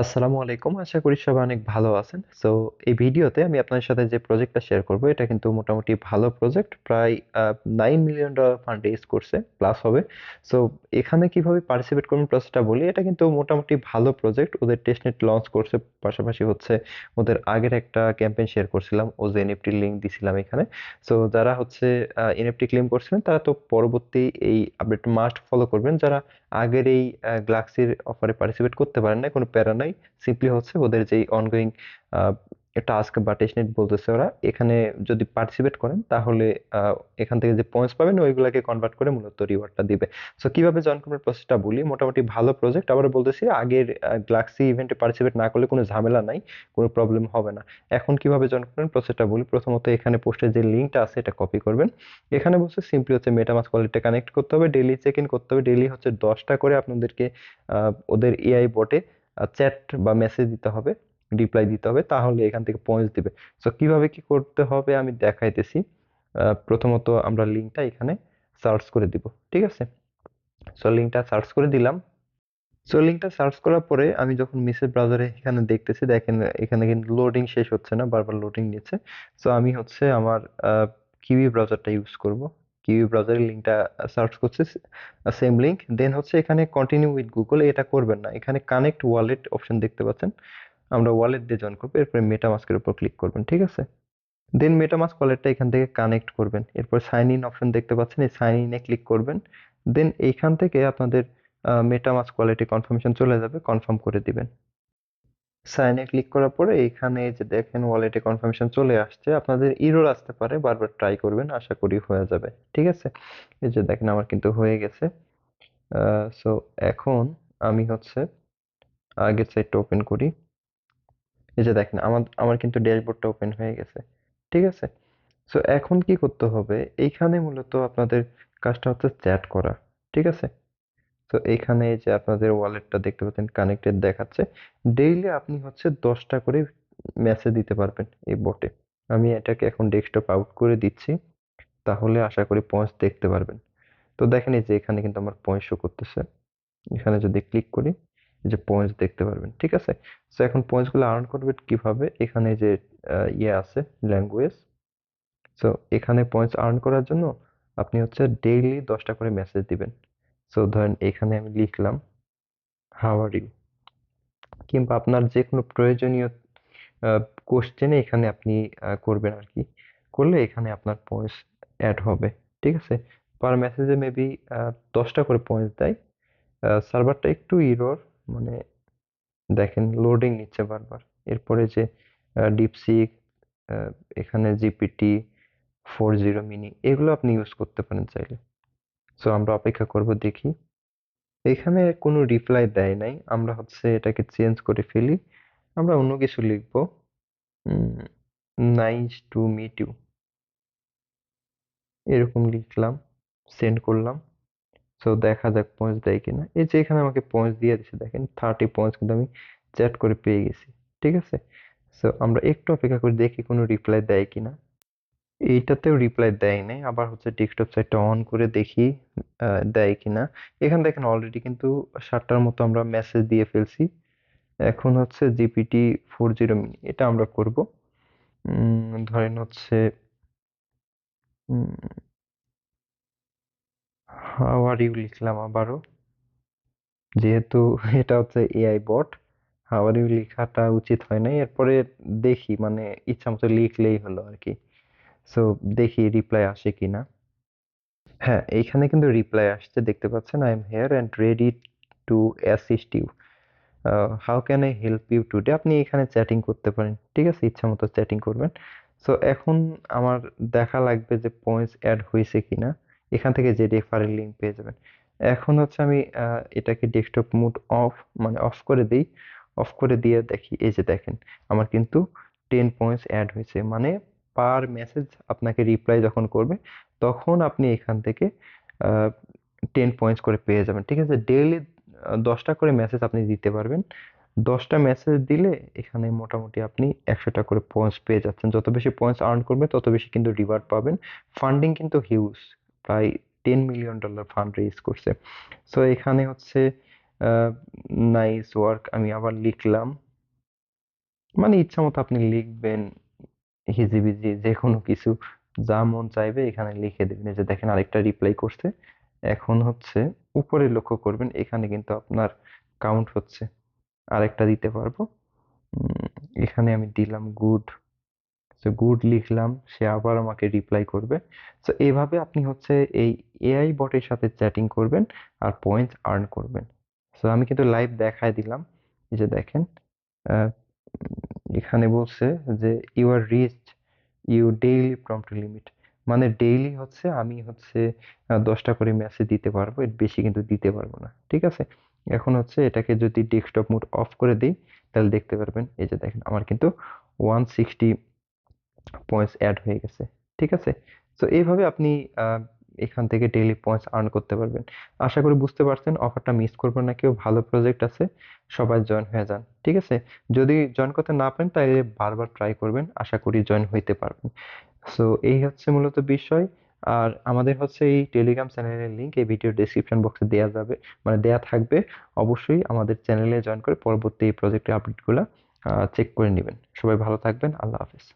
আসসালামু আলাইকুম। আশা করি সবাই অনেক ভালো আছেন। সো এই ভিডিওতে আমি আপনাদের সাথে যে প্রজেক্টটা শেয়ার করব, এটা কিন্তু মোটামুটি ভালো প্রজেক্ট প্রায় nine million dollar fund raise করছে প্লাস হবে। সো এখানে কীভাবে পার্টিসিপেট করবেন প্রসেসটা বলি, এটা কিন্তু মোটামুটি ভালো প্রজেক্ট ওদের টেস্টনেট লঞ্চ করছে পাশাপাশি হচ্ছে ওদের আগের একটা ক্যাম্পেইন শেয়ার করছিলাম ও যে এনএফটি লিঙ্ক দিছিলাম এখানে। সো যারা হচ্ছে এনএফটি ক্লেম করছিলেন, তারা তো পরবর্তী এই আপডেট মাস্ট ফলো করবেন। যারা আগের এই গ্লাক্সির অফারে পার্টিসিপেট করতে পারেন না কোনো প্যারা নাই। সিম্পলি হচ্ছে ওদের যেই অনগোয়িং টাস্ক বা টেস্টনেট বলতেছে ওরা, এখানে যদি পার্টিসিপেট করেন, তাহলে এখান থেকে যে পয়েন্টস পাবেন, ওইগুলাকে কনভার্ট করে মূলত রিওয়ার্ডটা দিবে। সো কীভাবে জয়েন করবেন প্রসেসটা বলি, মোটামুটি ভালো প্রজেক্ট আবার বলতেছি, আগের গ্লাক্সি ইভেন্টে পার্টিসিপেট না করলে কোনো ঝামেলা নাই, কোনো প্রবলেম হবে না। এখন কীভাবে জয়েন করবেন প্রসেসটা বলি, প্রথমত এখানে পোস্টের যে লিঙ্কটা আছে, এটা কপি করবেন। এখানে বলছে সিম্পলি হচ্ছে মেটামাস কোয়ালিটি কানেক্ট করতে হবে ডেলি চেক ইন করতে হবে। ডেলি হচ্ছে দশটা করে আপনাদেরকে ওদের এআই বটে চ্যাট বা মেসেজ দিতে হবে। রিপ্লাই দিতে হবে, তাহলে এখান থেকে পয়েন্টস দিবে। সো কীভাবে কি করতে হবে আমি দেখাইতেছি। প্রথমত আমরা লিঙ্কটা এখানে সার্চ করে দিব, ঠিক আছে? সো লিঙ্কটা সার্চ করে দিলাম। সো লিঙ্কটা সার্চ করার পরে আমি যখন মেসেজ ব্রাউজারে এখানে দেখতেছি, দেখেন এখানে কিন্তু লোডিং শেষ হচ্ছে না, বারবার লোডিং নিচ্ছে। সো আমি হচ্ছে আমার কিউই ব্রাউজারটা ইউজ করব। কিউই ব্রাউজারের লিঙ্কটা সার্চ করছে সেম লিঙ্ক দেন হচ্ছে এখানে কন্টিনিউ উইথ গুগল এটা করবেন না। এখানে কানেক্ট ওয়ালেট অপশন দেখতে পাচ্ছেন। আমরা ওয়ালেট দিয়ে জয়েন করব, এরপরে মেটামাস্কের উপর ক্লিক করবেন, ঠিক আছে? দেন মেটামাস্ক ওয়ালেটটা এখান থেকে কানেক্ট করবেন, এরপর সাইন ইন অপশন দেখতে পাচ্ছেন, এই সাইন ইনে ক্লিক করবেন দেন এইখান থেকে আপনাদের মেটামাস্ক কোয়ালিটি কনফার্মেশন চলে যাবে কনফার্ম করে দিবেন। সাইনে ক্লিক করার পরে এইখানে যে দেখেন ওয়ালেটে কনফার্মেশন চলে আসছে, আপনাদের ইরোর আসতে পারে, বারবার ট্রাই করবেন, আশা করি হয়ে যাবে, ঠিক আছে? এই যে দেখেন আমার কিন্তু হয়ে গেছে সো এখন আমি হচ্ছে আগের সাইটটা ওপেন করি। এই যে দেখেন, আমার আমার কিন্তু ড্যাশবোর্ডটা ওপেন হয়ে গেছে। ঠিক আছে? সো এখন কি করতে হবে? এইখানে মূলত আপনাদের কাজটা হচ্ছে চ্যাট করা। ঠিক আছে? তো এইখানে যে আপনাদের ওয়ালেটটা দেখতে পাচ্ছেন কানেক্টেড দেখাচ্ছে। ডেইলি আপনি হচ্ছে দশটা করে মেসেজ দিতে পারবেন এই বটে আমি এটাকে এখন ডেস্কটপ আউট করে দিচ্ছি। তাহলে আশা করি পয়েন্টস দেখতে পারবেন। তো দেখেন এই যে এখানে কিন্তু আমার পয়েন্ট শো করতেছে। এখানে যদি ক্লিক করি যে পয়েন্টস দেখতে পারবেন, ঠিক আছে? সো এখন পয়েন্টসগুলো আর্ন করবেন কীভাবে? এখানে যে ইয়ে আছে ল্যাঙ্গুয়েজ সো এখানে পয়েন্টস আর্ন করার জন্য আপনি হচ্ছে ডেইলি দশটা করে মেসেজ দিবেন। সো ধরেন এখানে আমি লিখলাম হাউ আর ইউ কিংবা আপনার যে কোনো প্রয়োজনীয় কোশ্চেনে এখানে আপনি করবেন আর কি করলে এখানে আপনার পয়েন্টস অ্যাড হবে, ঠিক আছে? পার মেসেজে মেবি দশটা করে পয়েন্টস দেয়। সার্ভারটা একটু ইরর মানে দেখেন লোডিং নিচ্ছে বারবার। এরপরে যে ডিপসিক এখানে জিপিটি ফোর জিরো মিনি এগুলো আপনি ইউজ করতে পারেন চাইলে। সো আমরা অপেক্ষা করব, দেখি। এখানে কোনো রিপ্লাই দেয় নাই। আমরা হচ্ছে এটাকে চেঞ্জ করে ফেলি। আমরা অন্য কিছু লিখব। নাইস টু মিট ইউ এরকম লিখলাম সেন্ড করলাম। সো দেখা যাক পয়েন্টস দেয় কিনা। এই যে এখানে আমাকে পয়েন্টস দিয়ে দিচ্ছে দেখেন থার্টি পয়েন্টস কিন্তু আমি চ্যাট করে পেয়ে গেছি, ঠিক আছে? সো আমরা একটু অপেক্ষা করে, দেখি কোনো রিপ্লাই দেয় কিনা। এইটাতেও রিপ্লাই দেয় নাই, আবার হচ্ছে ডেস্কটপ সাইটটা অন করে দেখি দেয় কিনা। এখানে দেখেন অলরেডি কিন্তু সাতটার মতো আমরা মেসেজ দিয়ে ফেলছি। এখন হচ্ছে জিপিটি ফোর জিরো মিনি এটা আমরা করব। ধরেন হচ্ছে হাউ আর ইউ লিখলাম আবারও। যেহেতু এটা হচ্ছে AI bot how are you লেখাটা উচিত হয় নাই। এরপরে দেখি মানে ইচ্ছা মতো লিখলেই হলো আর কি সো দেখি রিপ্লাই আসে কিনা। হ্যাঁ এইখানে কিন্তু রিপ্লাই আসছে, দেখতে পাচ্ছেন? I am here and ready to assist you how can I help you today আপনি এখানে চ্যাটিং করতে পারেন, ঠিক আছে? ইচ্ছা মতো চ্যাটিং করবেন। সো এখন আমার দেখা লাগবে যে পয়েন্টস অ্যাড হয়েছে কিনা। এখান থেকে যে রেফারেল লিঙ্ক পেয়ে যাবেন। এখন হচ্ছে আমি এটাকে ডেস্কটপ মুড অফ মানে অফ করে দিই। অফ করে দিয়ে দেখি, এই যে দেখেন, আমার কিন্তু টেন পয়েন্টস অ্যাড হয়েছে। মানে পার মেসেজ আপনাকে রিপ্লাই যখন করবে, তখন আপনি এখান থেকে টেন পয়েন্টস করে পেয়ে যাবেন। ঠিক আছে? ডেইলি দশটা করে মেসেজ আপনি দিতে পারবেন। দশটা মেসেজ দিলে এখানে মোটামুটি আপনি একশোটা করে পয়েন্টস পেয়ে যাচ্ছেন। যত বেশি পয়েন্টস আর্ন করবেন তত বেশি কিন্তু রিওয়ার্ড পাবেন। ফান্ডিং কিন্তু হিউজ প্রায় ten million dollar fund raise করছে। সো এখানে হচ্ছে নাইস ওয়ার্ক আমি আবার লিখলাম। মানে ইচ্ছা মতো আপনি লিখবেন হিজিবিজি যে কোনো কিছু, যা মন চাইবে এখানে লিখে দেবেন। যে দেখেন আরেকটা রিপ্লাই করছে। এখন হচ্ছে, উপরে লক্ষ্য করবেন, এখানে কিন্তু আপনার কাউন্ট হচ্ছে। আরেকটা দিতে পারব। এখানে আমি দিলাম গুড গুড লিখলাম, সে আবার আমাকে রিপ্লাই করবে। তো এইভাবে আপনি হচ্ছে এই এআই বটের সাথে চ্যাটিং করবেন আর পয়েন্টস আর্ন করবেন। সো আমি কিন্তু লাইভ দেখায় দিলাম, এই যে দেখেন এখানে বলছে যে you are reached you daily prompt limit মানে ডেইলি হচ্ছে আমি হচ্ছে দশটা করে মেসেজ দিতে পারব, এর বেশি কিন্তু দিতে পারব না, ঠিক আছে? এখন হচ্ছে এটাকে যদি ডেস্কটপ মোড অফ করে দিই, তাহলে দেখতে পারবেন, এই যে দেখেন, আমার কিন্তু ওয়ান সিক্সটি পয়েন্টস অ্যাড হয়ে গেছে, ঠিক আছে? তো এইভাবে আপনি এখান থেকে ডেইলি পয়েন্টস আর্ন করতে পারবেন। আশা করি বুঝতে পারছেন অফারটা মিস করবেন না, কেউ ভালো প্রজেক্ট আছে, সবাই জয়েন হয়ে যান, ঠিক আছে? যদি জয়েন করতে না পারেন, তাহলে বারবার ট্রাই করবেন, আশা করি জয়েন হইতে পারবেন। সো এই হচ্ছে মূলত বিষয়, আর আমাদের হচ্ছে এই টেলিগ্রাম চ্যানেলের লিংক এই ভিডিও ডেসক্রিপশন বক্সে দেওয়া যাবে মানে দেয়া থাকবে, অবশ্যই আমাদের চ্যানেলে জয়েন করে পরবর্তী এই প্রজেক্টের আপডেটগুলো চেক করে নেবেন। সবাই ভালো থাকবেন, আল্লাহ হাফেজ।